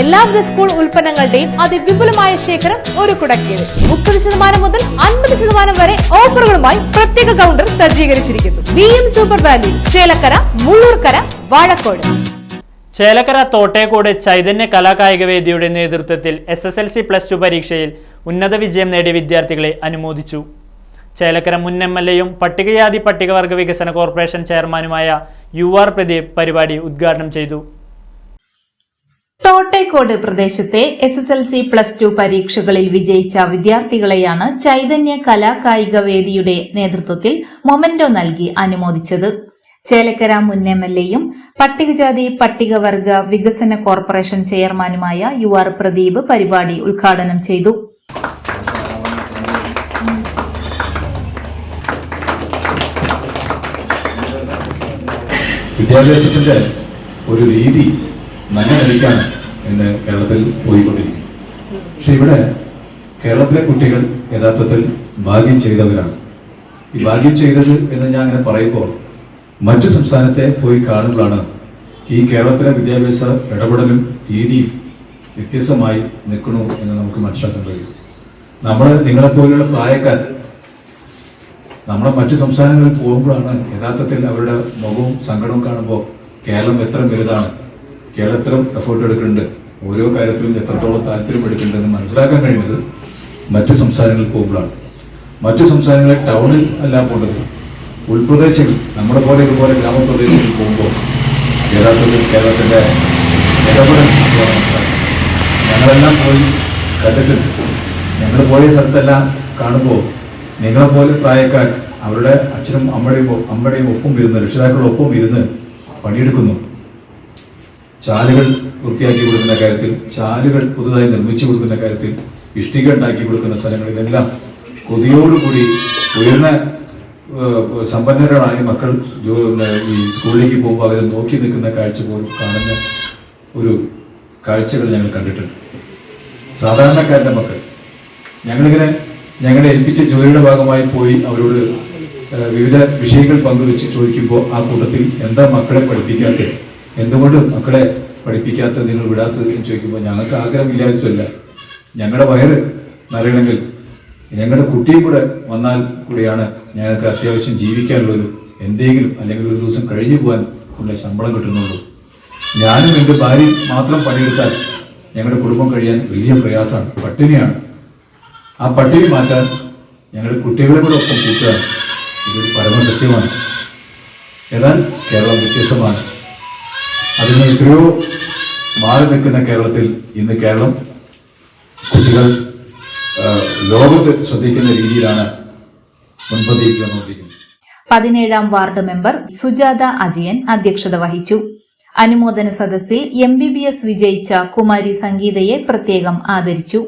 എല്ലാവിധ സ്കൂൾ ഉൽപ്പന്നങ്ങളുടെയും അതിവിപുലമായ ശേഖരം ഒരു കുടക്കീഴ് മുപ്പത് ശതമാനം മുതൽ അൻപത് ശതമാനം വരെ ഓഫറുകളുമായി പ്രത്യേക കൗണ്ടർ സജ്ജീകരിച്ചിരിക്കുന്നു. B M super value Chelakkara Mullurkara Vazhakode. Chelakkara Thottekode Chaithanya കലാകായിക വേദിയുടെ നേതൃത്വത്തിൽ S S L C plus two പരീക്ഷയിൽ ഉന്നത വിജയം നേടിയ വിദ്യാർത്ഥികളെ അനുമോദിച്ചു. ചേലക്കര മുൻ എം എൽ എയും പട്ടികജാതി പട്ടികവർഗ വികസന കോർപ്പറേഷൻ ചെയർമാനുമായ യു ആർ പ്രദീപ് പരിപാടി ഉദ്ഘാടനം ചെയ്തു. തോട്ടേക്കോട് പ്രദേശത്തെ S S L C plus two പരീക്ഷകളിൽ വിജയിച്ച വിദ്യാർത്ഥികളെയാണ് ചൈതന്യ കലാകായിക വേദിയുടെ നേതൃത്വത്തിൽ മൊമെന്റോ നൽകി അനുമോദിച്ചത്. ചേലക്കര മുൻ എം എൽ എയും പട്ടികജാതി പട്ടികവർഗ വികസന കോർപ്പറേഷൻ ചെയർമാനുമായ യു ആർ പ്രദീപ് പരിപാടി ഉദ്ഘാടനം ചെയ്തു. വിദ്യാഭ്യാസത്തിന്റെ ഒരു രീതി നല്ലതാണ് ഇന്ന് കേരളത്തിൽ പോയിക്കൊണ്ടിരിക്കും പക്ഷെ ഇവിടെ കേരളത്തിലെ കുട്ടികൾ യഥാർത്ഥത്തിൽ ഭാഗ്യം ചെയ്തവരാണ്. ഈ ഭാഗ്യം ചെയ്തത് എന്ന് ഞാൻ അങ്ങനെ പറയുമ്പോൾ മറ്റു സംസ്ഥാനത്തെ പോയി കാണുമ്പോഴാണ് ഈ കേരളത്തിലെ വിദ്യാഭ്യാസ ഇടപെടലും രീതിയും വ്യത്യസ്തമായി നിൽക്കണു എന്ന് നമുക്ക് മനസ്സിലാക്കാൻ കഴിയും. നമ്മൾ നിങ്ങളെപ്പോലെയുള്ള പ്രായക്കാർ നമ്മളെ മറ്റു സംസ്ഥാനങ്ങളിൽ പോകുമ്പോഴാണ് യഥാർത്ഥത്തിൽ അവരുടെ മുഖവും സങ്കടവും കാണുമ്പോൾ കേരളം എത്ര വലുതാണ് കേരളം എത്ര എഫേർട്ട് എടുക്കുന്നുണ്ട്. ഓരോ കാര്യത്തിലും എത്രത്തോളം താല്പര്യം എടുക്കുന്നുണ്ടെന്ന് മനസ്സിലാക്കാൻ കഴിയുന്നത് മറ്റു സംസ്ഥാനങ്ങളിൽ പോകുമ്പോഴാണ്. മറ്റു സംസ്ഥാനങ്ങളെ ടൗണിൽ അല്ല പോകേണ്ടത്. ഉൾപ്രദേശങ്ങൾ നമ്മുടെ പോലെ ഇതുപോലെ ഗ്രാമപ്രദേശങ്ങളിൽ പോകുമ്പോൾ യഥാർത്ഥത്തിൽ കേരളത്തിന്റെ ഇടപെടൽ. ഞങ്ങളെല്ലാം പോയി കണ്ടിട്ടുണ്ട് ഞങ്ങൾ പോയ സ്ഥലത്തെല്ലാം കാണുമ്പോൾ നിങ്ങളെപ്പോലെ പ്രായക്കാർ അവരുടെ അച്ഛനും അമ്മയുടെയും അമ്മയുടെയും ഒപ്പം ഇരുന്ന് രക്ഷിതാക്കളുടെ ഒപ്പം ഇരുന്ന് പണിയെടുക്കുന്നു. ചാലുകൾ വൃത്തിയാക്കി കൊടുക്കുന്ന കാര്യത്തിൽ ചാലുകൾ പുതുതായി നിർമ്മിച്ചു കൊടുക്കുന്ന കാര്യത്തിൽ ഇഷ്ടിക ഉണ്ടാക്കി കൊടുക്കുന്ന സ്ഥലങ്ങളിലെല്ലാം കൊതിയോടുകൂടി ഉയർന്ന സമ്പന്നരായ മക്കൾ ഈ സ്കൂളിലേക്ക് പോകുമ്പോൾ അവരെ നോക്കി നിൽക്കുന്ന കാഴ്ച പോലും കാണുന്ന ഒരു കാഴ്ചകൾ ഞങ്ങൾ കണ്ടിട്ടുണ്ട്. സാധാരണക്കാരന്റെ മക്കൾ. ഞങ്ങളിങ്ങനെ ഞങ്ങളെ ഏൽപ്പിച്ച ജോലിയുടെ ഭാഗമായി പോയി അവരോട് വിവിധ വിഷയങ്ങൾ പങ്കുവെച്ച് ചോദിക്കുമ്പോൾ ആ കൂട്ടത്തിൽ എന്താ മക്കളെ പഠിപ്പിക്കാത്തത്? എന്തുകൊണ്ട് മക്കളെ പഠിപ്പിക്കാത്തത് നിങ്ങൾ വിടാത്തത് എന്ന് ചോദിക്കുമ്പോൾ ഞങ്ങൾക്ക് ആഗ്രഹമില്ലാത്തല്ല ഞങ്ങളുടെ വയറ് നിറയണമെങ്കിൽ ഞങ്ങളുടെ കുട്ടിയും കൂടെ വന്നാൽ കൂടിയാണ് ഞങ്ങൾക്ക് അത്യാവശ്യം ജീവിക്കാനുള്ളൊരു എന്തെങ്കിലും അല്ലെങ്കിൽ ഒരു ദിവസം കഴിഞ്ഞു പോകാൻ ഉള്ള ശമ്പളം കിട്ടുന്നുള്ളൂ. ഞാനും എന്റെ ഭാര്യ മാത്രം പണിയെടുത്താൽ ഞങ്ങളുടെ കുടുംബം കഴിയാൻ വലിയ പ്രയാസമാണ് പട്ടിണിയാണ്. ആ പട്ടിണി മാറ്റാൻ ഞങ്ങളുടെ കുട്ടികളെ കൂടെ ഒപ്പം കൂട്ടുക ഇതൊരു പരമസത്യമാണ്. എന്നാൽ കേരളം വ്യത്യസ്തമാണ്. അതിൽ നിന്ന് എത്രയോ മാറി നിൽക്കുന്ന കേരളത്തിൽ ഇന്ന് കേരളം കുട്ടികൾ ലോകത്ത് ശ്രദ്ധിക്കുന്ന രീതിയിലാണ് മുൻപന്തിയിൽ വന്നുകൊണ്ടിരിക്കുന്നത് പതിനേഴാം വാർഡ് മെമ്പർ സുജാത അജയൻ അധ്യക്ഷത വഹിച്ചു. അനുമോദന സദസ്സിൽ എം ബി ബി എസ് വിജയിച്ച കുമാരി സംഗീതയെ പ്രത്യേകം ആദരിച്ചു.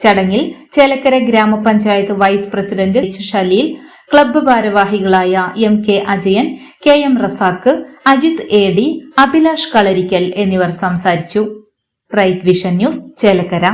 ചടങ്ങിൽ ചേലക്കര ഗ്രാമപഞ്ചായത്ത് വൈസ് പ്രസിഡന്റ് ഷലീൽ ക്ലബ്ബ് ഭാരവാഹികളായ M K Ajayan K M Razak Ajith A D Abhilash Kalarikkal എന്നിവർ സംസാരിച്ചു. Right vision news Chelakkara.